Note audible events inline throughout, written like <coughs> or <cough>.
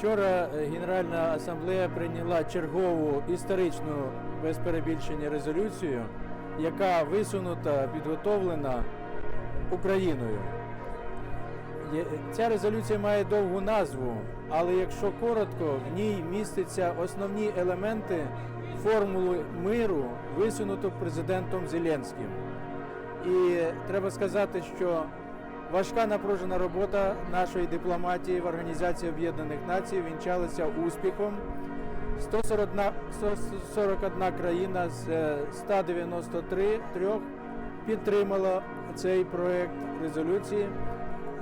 Вчора е, Генеральна асамблея прийняла чергову історичну без перебільшення резолюцію, яка висунута, підготовлена Україною. Ця резолюція має довгу назву, але якщо коротко, в ній містяться основні елементи формули миру, висунуту президентом Зеленським. І треба сказати, що важка напружена робота нашої дипломатії в Організації Об'єднаних Націй вінчалася успіхом. 141, 141 країна з е, 193 трьох підтримала цей проект резолюції.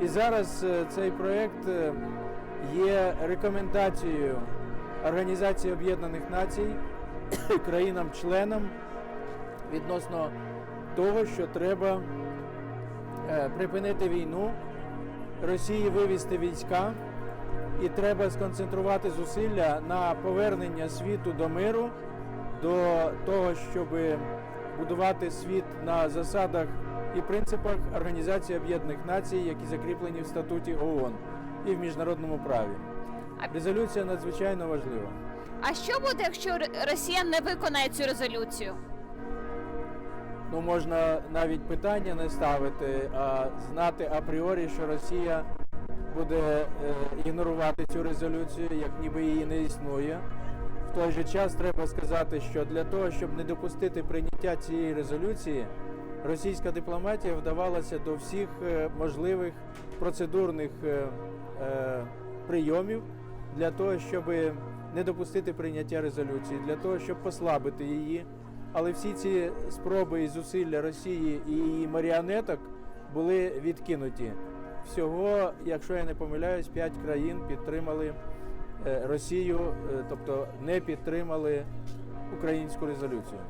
І зараз е, цей проект е, є рекомендацією Організації Об'єднаних Націй <coughs> країнам-членам відносно того, що треба е, припинити війну, Росії вивести війська, і треба сконцентрувати зусилля на повернення світу до миру, до того, щоб будувати світ на засадах і принципах Організації Об'єднаних Націй, які закріплені в статуті ООН і в міжнародному праві. Резолюція надзвичайно важлива. А що буде, якщо Росія не виконає цю резолюцію? Ну, можна навіть питання не ставити, а знати апріорі, що Росія буде е, ігнорувати цю резолюцію, як ніби її не існує. В той же час треба сказати, що для того, щоб не допустити прийняття цієї резолюції, російська дипломатія вдавалася до всіх е, можливих процедурних е, прийомів для того, щоб не допустити прийняття резолюції, для того, щоб послабити її. Але всі ці спроби і зусилля Росії і її маріонеток були відкинуті. Всього, якщо я не помиляюсь, п'ять країн підтримали е, Росію, е, тобто не підтримали українську резолюцію.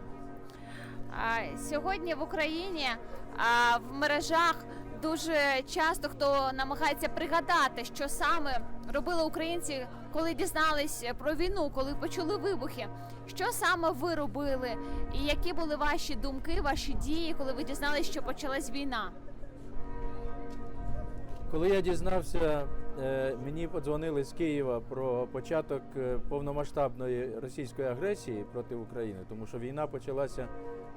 Сьогодні в Україні в мережах дуже часто хто намагається пригадати, що саме робили українці, коли дізнались про війну, коли почули вибухи. Що саме ви робили, і які були ваші думки, ваші дії, коли ви дізналися, що почалась війна? Коли я дізнався, е, мені подзвонили з Києва про початок е, повномасштабної російської агресії проти України, тому що війна почалася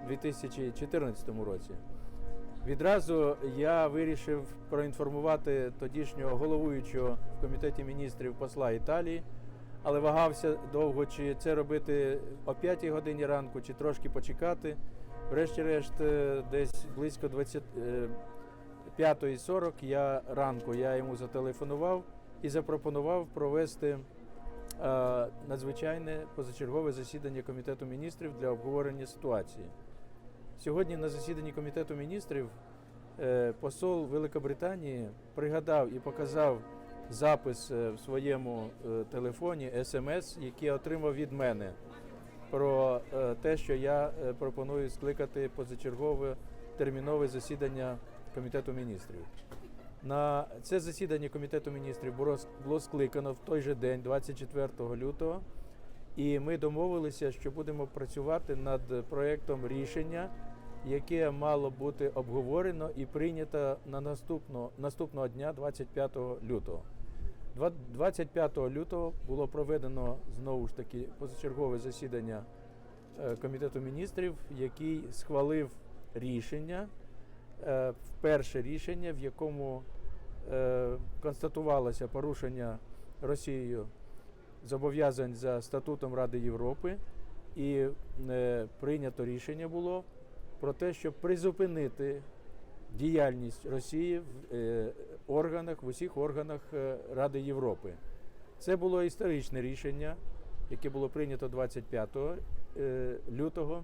у 2014 році. Відразу я вирішив проінформувати тодішнього головуючого в комітеті міністрів посла Італії, але вагався довго, чи це робити о 5 годині ранку, чи трошки почекати. Врешті-решт, е, десь близько 20, е, 5.40 я ранку я йому зателефонував і запропонував провести е, надзвичайне позачергове засідання Комітету міністрів для обговорення ситуації. Сьогодні на засіданні Комітету міністрів е, посол Великобританії пригадав і показав запис е, в своєму е, телефоні смс, який отримав від мене про те, що я пропоную скликати позачергове термінове засідання Комітету міністрів. На це засідання Комітету міністрів було, скликано в той же день, 24 лютого, і ми домовилися, що будемо працювати над проєктом рішення, яке мало бути обговорено і прийнято на наступного, наступного дня, 25 лютого. Два- 25 лютого було проведено знову ж таки позачергове засідання е, Комітету міністрів, який схвалив рішення, е, перше рішення, в якому е, констатувалося порушення Росією зобов'язань за статутом Ради Європи, і прийнято рішення було про те, щоб призупинити діяльність Росії в е, органах, в усіх органах е, Ради Європи. Це було історичне рішення, яке було прийнято 25 е, лютого,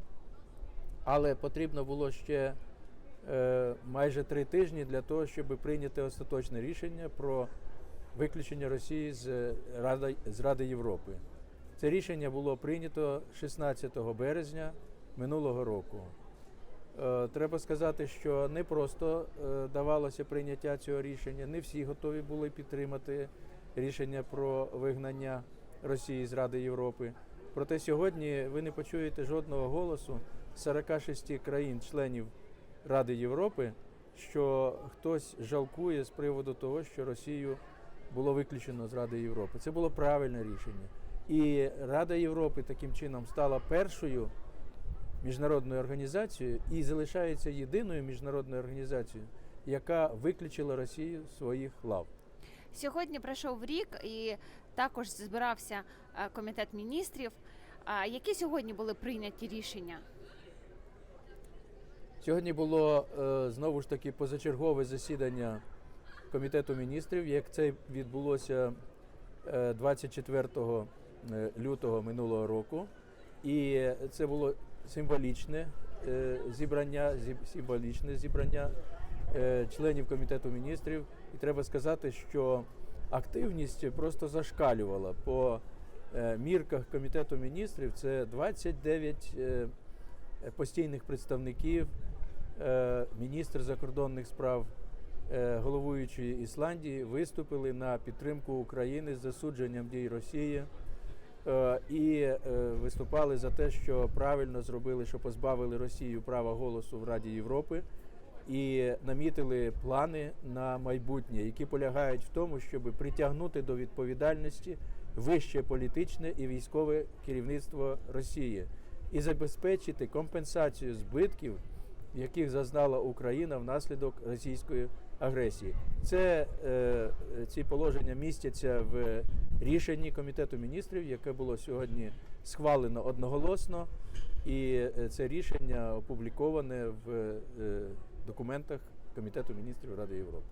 але потрібно було ще майже три тижні для того, щоб прийняти остаточне рішення про виключення Росії з Ради, з Ради Європи. Це рішення було прийнято 16 березня минулого року. Е, Треба сказати, що не просто е, давалося прийняття цього рішення, не всі готові були підтримати рішення про вигнання Росії з Ради Європи. Проте сьогодні ви не почуєте жодного голосу з 46 країн-членів Ради Європи, що хтось жалкує з приводу того, що Росію було виключено з Ради Європи. Це було правильне рішення. І Рада Європи таким чином стала першою міжнародною організацією і залишається єдиною міжнародною організацією, яка виключила Росію з своїх лав. Сьогодні пройшов рік і також збирався е, комітет міністрів. А Які сьогодні були прийняті рішення? Сьогодні було е, знову ж таки позачергове засідання Комітету міністрів, як це відбулося е, 24 е, лютого минулого року. І це було символічне е, зібрання, символічне зібрання членів Комітету міністрів. І треба сказати, що активність просто зашкалювала по е, мірках Комітету міністрів. Це 29 е, постійних представників, міністр закордонних справ, головуючої Ісландії виступили на підтримку України з засудженням дій Росії і е, виступали за те, що правильно зробили, що позбавили Росію права голосу в Раді Європи. І намітили плани на майбутнє, які полягають в тому, щоб притягнути до відповідальності вище політичне і військове керівництво Росії і забезпечити компенсацію збитків, яких зазнала Україна внаслідок російської агресії. Це е, ці положення містяться в рішенні Комітету міністрів, яке було сьогодні схвалено одноголосно, і е, це рішення опубліковане в е, документах Комітету міністрів Ради Європи.